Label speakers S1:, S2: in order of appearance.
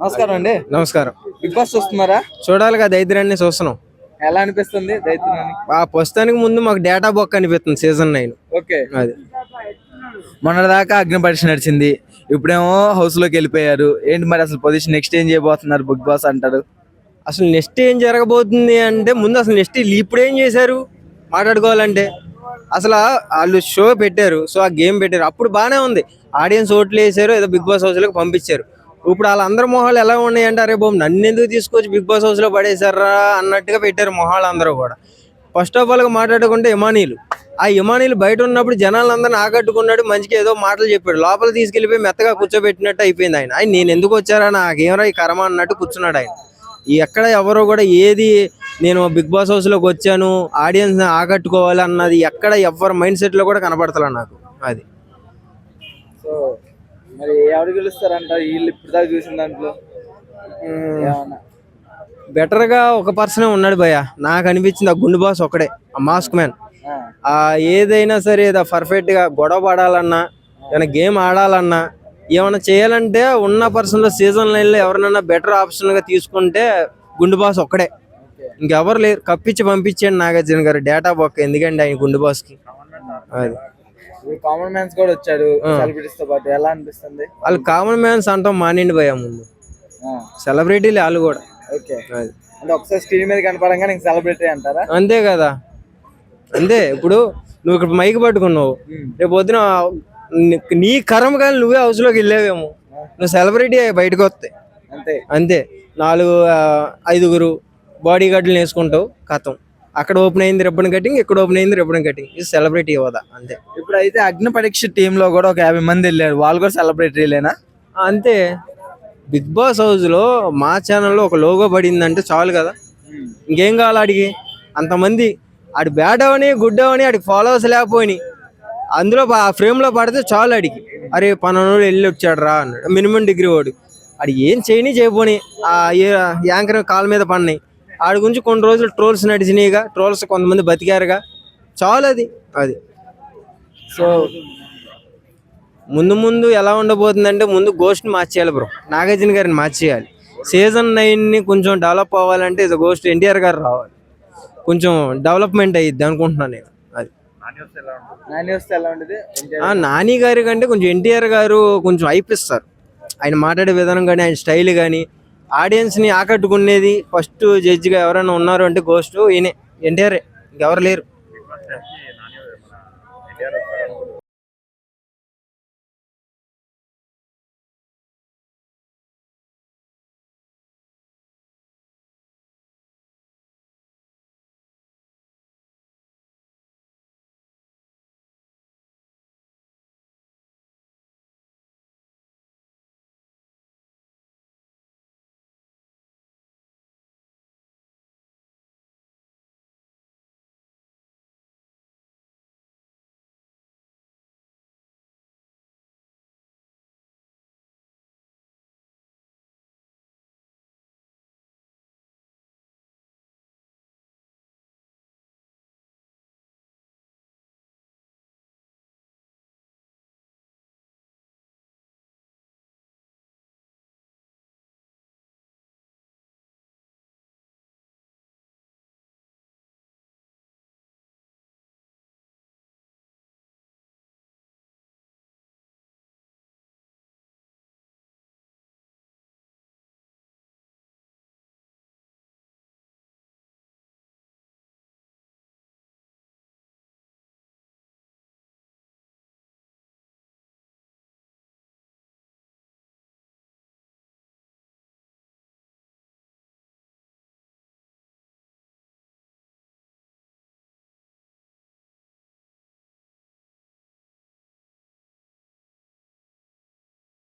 S1: నమస్కారం అండి.
S2: నమస్కారం.
S1: బిగ్ బాస్ చూస్తున్నారా?
S2: చూడాలి కదా దైత్యాన్ని చూస్తున్నాం.
S1: ఎలా అనిపిస్తుంది దైత్యాన్ని?
S2: ఆ ప్రస్తుతానికి ముందు మాకు డేటా బొక్క అనిపిస్తుంది సీజన్ నైన్
S1: ఓకే.
S2: అది.
S1: మొన్నటిదాకా అగ్ని పరీక్ష నడిచింది. ఇప్పుడేమో హౌస్లోకి వెళ్ళిపోయారు. ఏంటి మరి అసలు పొజిషన్ నెక్స్ట్ ఏం చేయబోతున్నారు బిగ్ బాస్ అంటారు?
S2: అసలు నెక్స్ట్ ఏం జరగబోతుంది అంటే ముందు అసలు నెక్స్ట్ ఇప్పుడు ఏం చేశారు? మాట్లాడుకోవాలంటే. అసలు వాళ్ళు షో పెట్టారు. సో ఆ గేమ్ పెట్టారు. అప్పుడు బాగానే ఉంది. ఆడియన్స్ ఓట్లు వేసారు ఏదో బిగ్ బాస్ హౌస్లోకి పంపించారు. ఇప్పుడు వాళ్ళందరి మొహాలు ఎలా ఉన్నాయంటే అరే బాబు నన్ను ఎందుకు తీసుకొచ్చి బిగ్ బాస్ హౌస్లో పడేశారా? అన్నట్టుగా పెట్టారు మొహాలు అందరూ కూడా. ఫస్ట్ ఆఫ్ ఆల్గా మాట్లాడుకుంటే ఇమానీలు ఆ ఇమానీలు బయట ఉన్నప్పుడు జనాలందరిని ఆకట్టుకున్నాడు మంచిగా ఏదో మాటలు చెప్పాడు. లోపల తీసుకెళ్ళిపోయి మెత్తగా కూర్చోబెట్టినట్టు అయిపోయింది ఆయన. ఆయన నేను ఎందుకు వచ్చారా? నాకేమరా ఈ కర్మ? అన్నట్టు కూర్చున్నాడు ఆయన. ఎక్కడ ఎవరో కూడా ఏది నేను బిగ్ బాస్ హౌస్లోకి వచ్చాను ఆడియన్స్ని ఆకట్టుకోవాలి అన్నది ఎక్కడ ఎవరి మైండ్ సెట్లో కూడా కనపడతలే నాకు. అది.
S1: సో మరి ఎవరు గెలుస్తారంట? వీళ్ళు ఇప్పుడు దాకా చూసిన దాంట్లో ఏమన్నా?
S2: బెటర్గా ఒక పర్సనే ఉన్నాడు భయ్య. నాకు అనిపించింది ఆ గుండు బాస్ ఒకడే ఆ మాస్క్ మ్యాన్.
S1: ఆ,
S2: ఏదైనా సరే ఏదో పర్ఫెక్ట్గా గొడవ పడాలన్నా ఏమైనా గేమ్ ఆడాలన్నా ఏమైనా చేయాలంటే ఉన్న పర్సన్లో సీజన్ లైన్లో ఎవరినైనా బెటర్ ఆప్షన్గా తీసుకుంటే గుండు బాస్ ఒక్కడే. ఇంకెవరు లేరు. కప్పించి పంపించండి నాగార్జున గారు డేటా బొక్క ఎందుకండి ఆయన గుండు బాస్కి? అది.
S1: కామన్ మ్యాన్స్ కూడా వచ్చాడు సెలబ్రిటీస్తో పాటు. ఎలా అనిపిస్తుంది?
S2: వాళ్ళు కామన్ మ్యాన్స్ అంటాం మానిండి భయ ముందు. సెలబ్రిటీలు వాళ్ళు కూడా.
S1: ఓకే. అంటే ఒకసారి స్క్రీన్ మీద కనపడంగా నీకు సెలబ్రిటీ అంటారా?
S2: అంతే కదా. అంతే ఇప్పుడు నువ్వు ఇక్కడ మైక్ పట్టుకున్నావు. రేపు పొద్దున నీ- కరం కానీ నువ్వే హౌస్లోకి వెళ్ళావేమో. నువ్వు సెలబ్రిటీ బయటకు వస్తాయి
S1: అంతే.
S2: అంతే. నాలుగు ఐదుగురు బాడీ గార్డులు వేసుకుంటావు కథం అక్కడ ఓపెన్ అయింది రిబ్బన్ కటింగ్ ఇక్కడ ఓపెన్ అయింది రిబ్బన్ కటింగ్ ఇది సెలబ్రిటీ హోదా అంతే.
S1: ఇప్పుడు అయితే అగ్ని పరీక్ష టీమ్లో కూడా ఒక యాభై మంది వెళ్ళారు. వాళ్ళు కూడా సెలబ్రిటీలేనా
S2: అంతే. బిగ్ బాస్ హౌస్లో మా ఛానల్లో ఒక లోగో పడిందంటే చాలు కదా. ఇంకేం కావాలి ఆడికి? అంతమంది. ఆడి బ్యాడ్ అవని గుడ్ అవని ఆడికి ఫాలోవర్స్ లేకపోయి అందులో ఆ ఫ్రేమ్లో పడితే చాలు ఆడికి. అరే పనోడు వెళ్ళి వచ్చాడు రా అన్నాడు. మినిమం డిగ్రీ వాడు. ఆడు ఏం చేయని చేయపోని ఆ యాంకర్ కాళ్ళ మీద పడినాయి ఆడి గురించి కొన్ని రోజులు ట్రోల్స్ నడిచినాయిగా ట్రోల్స్ కొంతమంది బతికారుగా. చాలు అది. అది.
S1: సో
S2: ముందు ముందు ఎలా ఉండబోతుందంటే ముందు గోస్ట్ మార్చేయాలి బ్రో నాగార్జున గారిని మార్చేయాలి. సీజన్ నైన్ని కొంచెం డెవలప్ అవ్వాలంటే ఇది గోస్ట్ ఎన్టీఆర్ గారు రావాలి. కొంచెం డెవలప్మెంట్ అయ్యిద్ది అనుకుంటున్నాను నేను. అది.
S1: నాని
S2: గారి కంటే కొంచెం ఎన్టీఆర్ గారు కొంచెం అయిపిస్తారు ఆయన మాట్లాడే విధానం కానీ ఆయన స్టైల్ కానీ ఆడియన్స్ని ఆకట్టుకునేది ఫస్ట్ జడ్జిగా ఎవరైనా ఉన్నారు అంటే గోస్ట్ ఈయనే ఎన్టీఆర్ ఇంకెవరు లేరు.